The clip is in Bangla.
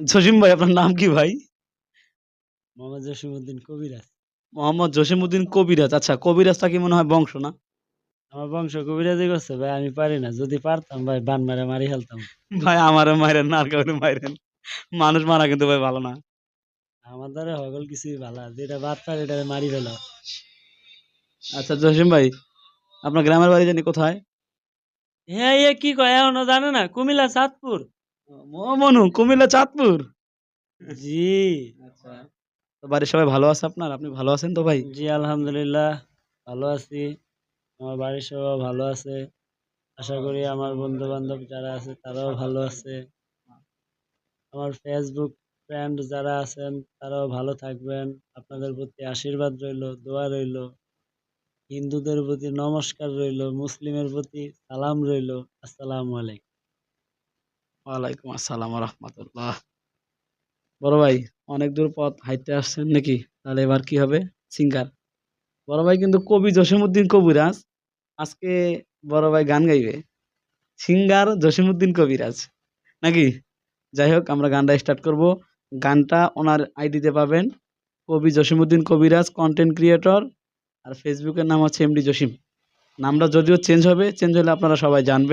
জসিম ভাই আপনার নাম কি ভাই? মোহাম্মদ জসিমউদ্দিন কবিরাজ। মোহাম্মদ জসিমউদ্দিন কবিরাজ আচ্ছা কবিরাজটা কি মনে হয় বংশ না? আমার বংশ কবিরাজি করছে ভাই আমি পারি না। যদি পারতাম ভাই বান মারে মারি ফেলতাম। ভাই আমারও মাইরেন না আর কাউকে মাইরেন। মানুষ মারা কিন্তু ভাই ভালো না। আমার দ্বারা হগল কিছুই ভালো যেটা বাদ পারে এটা মারি ফেল। আচ্ছা জসিম ভাই আপনার গ্রামের বাড়ি জানি কোথায়? হ্যাঁ এ কি কয় এখনও জানে না। কুমিল্লা চাঁদপুর। মনু কুমিল্লা চাঁদপুর। জি। আচ্ছা। তো বাড়ির সবাই ভালো আছে আপনার? আপনি ভালো আছেন তো ভাই? জি আলহামদুলিল্লাহ ভালো আছি। আমার বাড়ির সবাই ভালো আছে। আশা করি আমার বন্ধু বান্ধব যারা আছে তারাও ভালো আছে। আমার ফেসবুক ফ্রেন্ড যারা আছেন তারাও ভালো থাকবেন। আপনাদের প্রতি আশীর্বাদ রইল দোয়া রইল। হিন্দুদের প্রতি নমস্কার রইল মুসলিমের প্রতি সালাম রইল। আসসালামু আলাইকুম। ওয়ালাইকুম আসসালাম রহমতুল্লাহ বড় ভাই, অনেক দূর পথ হাইটে আসছেন নাকি? তাহলে এবার কি হবে? সিঙ্গার। বড় ভাই কিন্তু কবি জসিমউদ্দিন কবিরাজ। আজকে বড় ভাই গান গাইবে। সিঙ্গার জসিমউদ্দিন কবিরাজ। নাকি? যাই হোক, আমরা গানটা স্টার্ট করব। গানটা ওনার আইডিতে পাবেন। কবি জসিমউদ্দিন কবিরাজ কন্টেন্ট ক্রিয়েটর আর ফেসবুকের নাম হচ্ছে এমডি জসিম। নামটা যদিও চেঞ্জ হবে চেঞ্জ হলে আপনারা সবাই জানবেন।